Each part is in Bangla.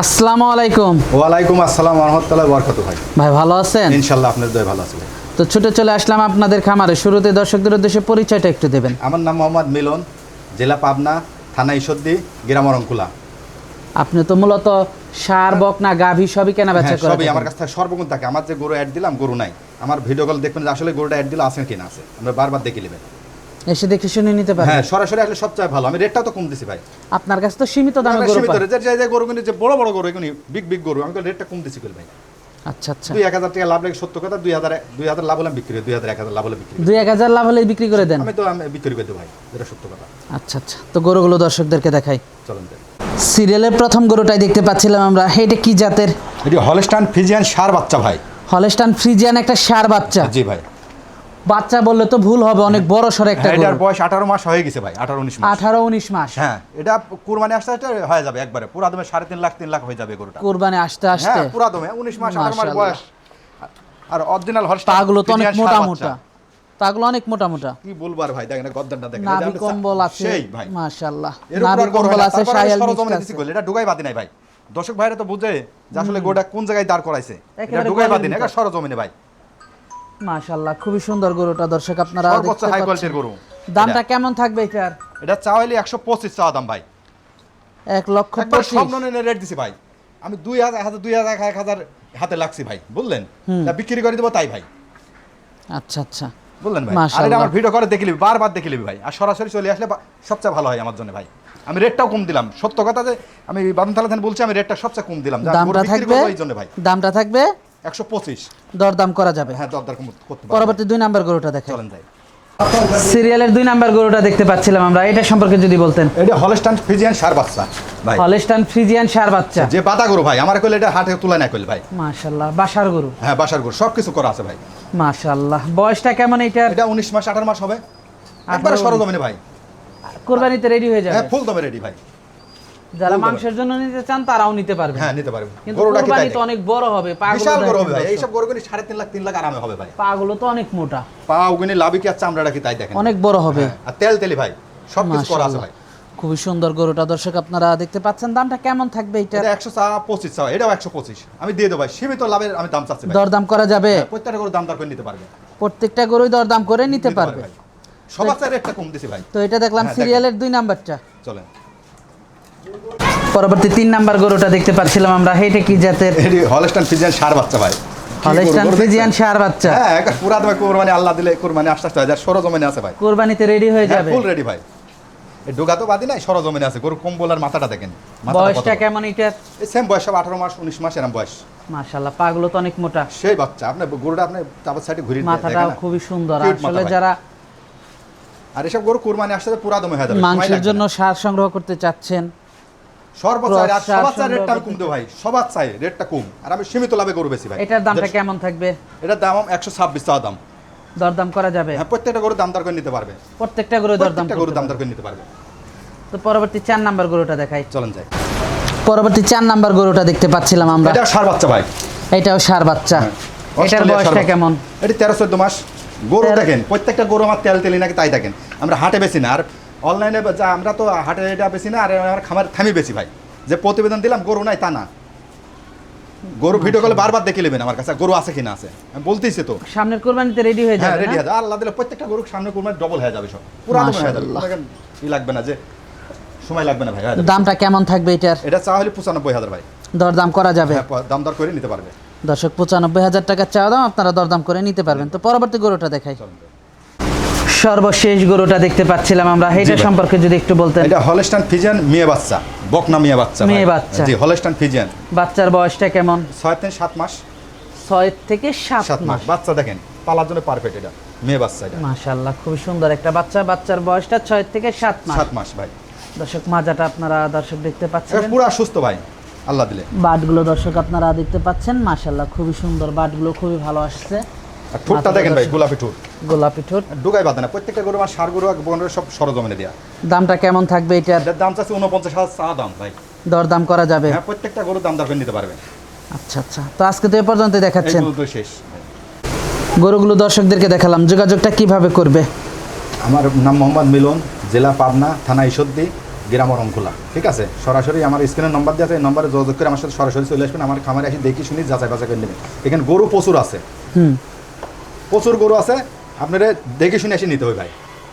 আসসালামু আলাইকুম। ওয়ালাইকুম আসসালাম রহমতুল্লাহ বরকত ভাই। ভাই ভালো আছেন? ইনশাল্লাহ আপনার দয় ভালো আছে তো ছুটে চলে আসলাম আপনাদের খামারে। শুরুতে দর্শকদের উদ্দেশ্যে পরিচয়টা একটু দেবেন। আমার নাম মোহাম্মদ মিলন জেলা পাবনা থানা ঈশ্বরদী গ্রাম অরঙ্কুলা আপনি তো মূলত সার বকনা গাভী সবই কেনা বেচা হ্যাঁ, করে সবই আমার কাছ থেকে সর্বগুণ থাকে। আমার যে গরু অ্যাড দিলাম গরু নাই। আমার ভিডিও কল দেখবেন যে আসলে গরুটা অ্যাড দিলে আছে কিনা আছে। আমরা বারবার দেখে নেবেন। এসে দেখে শুনে নিতে পারেন হ্যাঁ সরাসরি আসলে সবচেয়ে ভালো। আমি রেটটাও তো কম দিছি ভাই। আপনার কাছে তো সীমিত দামে গরু সীমিত rate, যে যে গরুগুলি যে বড় বড় গরু এগুলি বিগ বিগ গরু আমি রেটটা কম দিছি করি ভাই। আচ্ছা আচ্ছা। দুই এক হাজার টাকা লাভ লাগে সত্য কথা দুই হাজার দুই হাজার লাভ হলে বিক্রি করি, দুই হাজার এক হাজার লাভ হলে বিক্রি করি। দুই এক হাজার লাভ হলে বিক্রি করে দেন। আমি তো আমি বিক্রি করে দেবো ভাই এটা সত্য কথা। আচ্ছা আচ্ছা। তো গরুগুলো দর্শকদেরকে দেখাই। চলেন। সিরিয়ালের প্রথম গরুটাই দেখতে পাচ্ছিলাম আমরা। এটা কি জাতের? এটি হলস্টান ফিজিয়ান সার বাচ্চা ভাই। হলস্টান ফ্রিজিয়ান একটা সার বাচ্চা। জি ভাই। বাচ্চা বললে তো ভুল হবে অনেক বড় সর একটা হ্যাঁ, এটার বয়স আঠারো মাস হয়ে গেছে ভাই আঠারো উনিশ মাস। আঠারো উনিশ মাস। হ্যাঁ এটা কুরবানি আসতে আসতে হয়ে যাবে একবারে পুরা দমে সাড়ে তিন লাখ তিন লাখ হয়ে যাবে গরুটা। কোরবানি আসতে আসতে। হ্যাঁ পুরা দমে উনিশ মাস আঠারো মাস বয়স। আর অরিজিনাল হলস্টান পাগুলো তো অনেক মোটা মোটা। পাগুলো অনেক মোটা মোটা কি বলবার ভাই দেখেন গদ্দারটা দেখেন নাভি কম্বল আছে। সেই ভাই। মাশাআল্লাহ। নাভি কম্বল আছে সরজমিনে আছে। এটা ঢুকাই বাদি নাই ভাই। দর্শক ভাইরা তো বুঝে যে আসলে গোটা কোন জায়গায় দাঁড় করাইছে এটা ঢুকাই বাদি না এটা সরজমিনে ভাই। মাশাআল্লাহ খুবই সুন্দর গরুটা দর্শক আপনারা সর্বোচ্চ হাই কোয়ালিটির গরু। দামটা কেমন থাকবে এটার? এটা চাওয়াইলে একশো পঁচিশ চাওয়া দাম ভাই। এক লক্ষ একবার পঁচিশ। সব ননে রেট দিছি ভাই। আমি দুই হাজার হাজার দুই হাজার এক হাজার হাতে লাগছি ভাই। বুঝলেন? হুম। তা বিক্রি করে দেবো তাই ভাই। আচ্ছা আচ্ছা। বুঝলেন ভাই? আর এটা আমার ভিডিও করে দেখে নিবি বারবার দেখে নিবি ভাই। আর সরাসরি চলে আসলে সবচেয়ে ভালো হয় আমার জন্য ভাই। আমি রেটটাও কম দিলাম। সত্য কথা যে আমি বাদন তালা বলছি আমি রেটটা সবচেয়ে কম দিলাম। দামটা থাকবে? এই জন্য ভাই। দামটা থাকবে? একশো পঁচিশ। দরদাম করা যাবে। হ্যাঁ দরদার কম করতে পরবর্তী দুই নাম্বার গরুটা দেখাই চলেন যাই। সিরিয়ালের দুই নাম্বার গরুটা দেখতে পাচ্ছিলাম আমরা। এটা সম্পর্কে যদি বলতেন। এটা হলস্টান ফিজিয়ান সার বাচ্চা ভাই। হলস্টান ফ্রিজিয়ান সার বাচ্চা। যে বাতা গরু ভাই আমার কইলে এটা হাটে তুলে না কইলে ভাই। মাশাআল্লাহ বাসার গরু। হ্যাঁ বাসার গরু সব কিছু করা আছে ভাই। মাশাআল্লাহ বয়সটা কেমন এটার এটা উনিশ মাস আঠারো মাস হবে। একবারে সরজমিনে ভাই। কোরবানিতে রেডি হয়ে যাবে। হ্যাঁ ফুল দমে রেডি ভাই। যারা মাংসের জন্য নিতে চান তারাও নিতে পারবে হ্যাঁ নিতে পারবে গরুটা কি তো অনেক বড় হবে বিশাল গরু হবে ভাই এইসব গরুগুলি সাড়ে তিন লাখ তিন লাখ আরামে হবে ভাই। পাগুলো তো অনেক মোটা। লাভি কি আর চামড়াটা কি তাই দেখেন? অনেক বড় হবে। হ্যাঁ, আর তেল তেলি ভাই সব কিছু করা আছে ভাই। খুবই সুন্দর গরুটা দর্শক আপনারা দেখতে পাচ্ছেন দামটা কেমন থাকবে এটা? একশো পঁচিশ চা এটাও একশো পঁচিশ। আমি দিয়ে দেবো ভাই সীমিত লাভের আমি দাম চাচ্ছি দরদাম করা যাবে? হ্যাঁ, প্রত্যেকটা গরু দাম দর করে নিতে পারবে। প্রত্যেকটা গরুই দরদাম করে নিতে পারবে সবার চাই রেটটা কম দিছি ভাই। তো এটা দেখলাম হ্যাঁ, সিরিয়ালের দুই নাম্বারটা। চলেন। পরবর্তী তিন নাম্বার গরুটা দেখতে পাচ্ছিলাম আমরা। এটা কি জাতের? এটি হলস্টান ফিজিয়ান সার বাচ্চা ভাই। হলস্টান দেখছেন? সার বাচ্চা। হ্যাঁ পুরা দামে কোরবানি আল্লাহ দিলে কোরবানি আস্তে আস্তে হয়। যার সরজমিনে আছে ভাই। কোরবানিতে রেডি হয়ে যাবে। ফুল রেডি ভাই। এই ডোগা তো বাদি নাই সরজমিনে আছে। গরু কম্বল আর মাথাটা দেখেন। বয়সটা কেমন এই সেম বয়স সব আঠারো মাস উনিশ মাস এরম বয়স। মাশাআল্লাহ পাগুলো তো অনেক মোটা। সেই বাচ্চা আপনি গরুটা আপনি তারপর সাইডে ঘুরিয়ে মাথাটাও দেখেন না? খুবই সুন্দর। আসলে যারা আর এসব গরু কোরবানি আসতে পুরা দমে হয়ে যাবে মাংসের জন্য সার সংগ্রহ করতে চাচ্ছেন সর্বোচ্চ আর সবার চাই রেটটা কম দেবো ভাই সবার চাই রেটটা কম। আর আমি সীমিত লাভে গরু বেশি ভাই। এটার দামটা কেমন থাকবে? এটার দাম একশো ছাব্বিশ টাকা দাম। দরদাম করা যাবে? হ্যাঁ প্রত্যেকটা গরু দাম দর করে নিতে পারবে। প্রত্যেকটা গরু দরদাম গরু দাম দর করে নিতে পারবে। তো পরবর্তী নাম্বার গরুটা দেখাই। চলেন যাই। পরবর্তী চার নাম্বার গরুটা দেখতে পাচ্ছিলাম আমরা। এটা সার বাচ্চা ভাই। এটাও সার বাচ্চা। হ্যাঁ। এটার বয়সটা কেমন? এটি তেরো চোদ্দ মাস। গরু দেখেন প্রত্যেকটা গরু আমার তেল তেলি নাকি তাই দেখেন। আমরা হাটে বেশি না আর অনলাইনে যা আমরা তো হাটে এটা বেশি না আর আমার খামার থামি বেশি ভাই। যে প্রতিবেদন দিলাম গরু নাই তা না। গরু ভিডিও কলে বারবার দেখে নেবেন আমার কাছে গরু আছে কিনা আছে। আমি বলতেইছি তো। সামনের কোরবানিতে রেডি হয়ে হ্যাঁ যাবে রেডি না? আছে আল্লাহ দিলে প্রত্যেকটা গরু সামনে কোরবানি ডবল হয়ে যাবে সব। পুরা হয়ে যাবে। ই লাগবে না যে সময় লাগবে না ভাই দামটা কেমন থাকবে এটার? এটা চা হলে পঁচানব্বই হাজার ভাই। দরদাম করা যাবে? হ্যাঁ, দাম দর করে নিতে পারবে। দর্শক পঁচানব্বই হাজার টাকা চাওয়া দাম আপনারা দরদাম করে নিতে পারবেন। তো পরবর্তী গরুটা দেখাই। সর্বশেষ গরুটা দেখতে পাচ্ছিলাম আমরা। এটা সম্পর্কে যদি একটু বলতেন। এটা হলস্টান ফিজিয়ান মেয়ে বাচ্চা বকনা মেয়ে বাচ্চা মেয়ে বাচ্চা। জি হলস্টান ফিজিয়ান। বাচ্চার বয়সটা কেমন? ছয় থেকে সাত মাস। ছয় থেকে সাত সাত মাস। মাস। বাচ্চা দেখেন পালার জন্য পারফেক্ট এটা। মেয়ে বাচ্চা এটা। মাশাল্লাহ খুবই সুন্দর একটা বাচ্চা। বাচ্চার বয়সটা ছয় থেকে সাত মাস। সাত মাস ভাই। দর্শক মাজাটা আপনারা দর্শক দেখতে পাচ্ছেন। পুরা সুস্থ ভাই। আল্লাহ দিলে। বাটগুলো দর্শক আপনারা দেখতে পাচ্ছেন। মাশাল্লাহ খুবই সুন্দর বাটগুলো খুবই ভালো আসছে। ঠোঁটটা দেখেন ভাই গোলাপি ঠোঁট। গোলাপি ঠোঁট। ডুগাই বাঁধে না প্রত্যেকটা গরু আমার সার গরু আর বনের সব সরজমিনে দেওয়া দামটা কেমন থাকবে এটার? দাম চাচ্ছে উনপঞ্চাশ হাজার চা দাম ভাই। দরদাম করা যাবে? হ্যাঁ প্রত্যেকটা গরু দাম দর করে নিতে পারবে আচ্ছা আচ্ছা। তো আজকে তো এ পর্যন্ত দেখাচ্ছেন। তো শেষ। গরুগুলো দর্শকদেরকে দেখালাম। যোগাযোগটা কীভাবে করবে? আমার নাম মোহাম্মদ মিলন জেলা পাবনা থানা ঈশ্বরদী গ্রাম রংখোলা। ঠিক আছে? সরাসরি আমার স্ক্রিনের নম্বর দিয়ে আছে এই নম্বরে যোগাযোগ করে আমার সাথে সরাসরি চলে আসবেন। আমার খামারে এসে দেখি শুনি যাচাই বাছাই করে নেবেন। এখানে গরু প্রচুর আছে। হুম। প্রচুর গরু আছে আপনারা দেখে শুনে এসে নিতে হবে ভাই।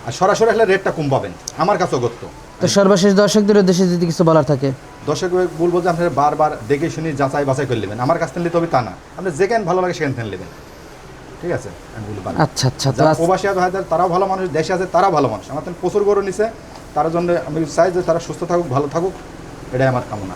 আর সরাসরি আসলে রেটটা কম পাবেন আমার কাছেও গত্য। তো সর্বশেষ দর্শকদের উদ্দেশ্যে যদি কিছু বলার থাকে? দর্শক বলব যে আপনারা বারবার দেখে শুনে যাচাই বাছাই করে নেবেন। আমার কাছ থেকে নিতে হবে তা না। আপনি যেখানে ভালো লাগে সেখান থেকে নেবেন। ঠিক আছে? আমি বলি বারবার। আচ্ছা আচ্ছা তো যারা প্রবাসী আছে তারাও ভালো মানুষ দেশে আছে তারাও ভালো মানুষ। আমার প্রচুর গরু নিছে তার জন্য আমি চাই যে তারা সুস্থ থাকুক ভালো থাকুক এটাই আমার কামনা।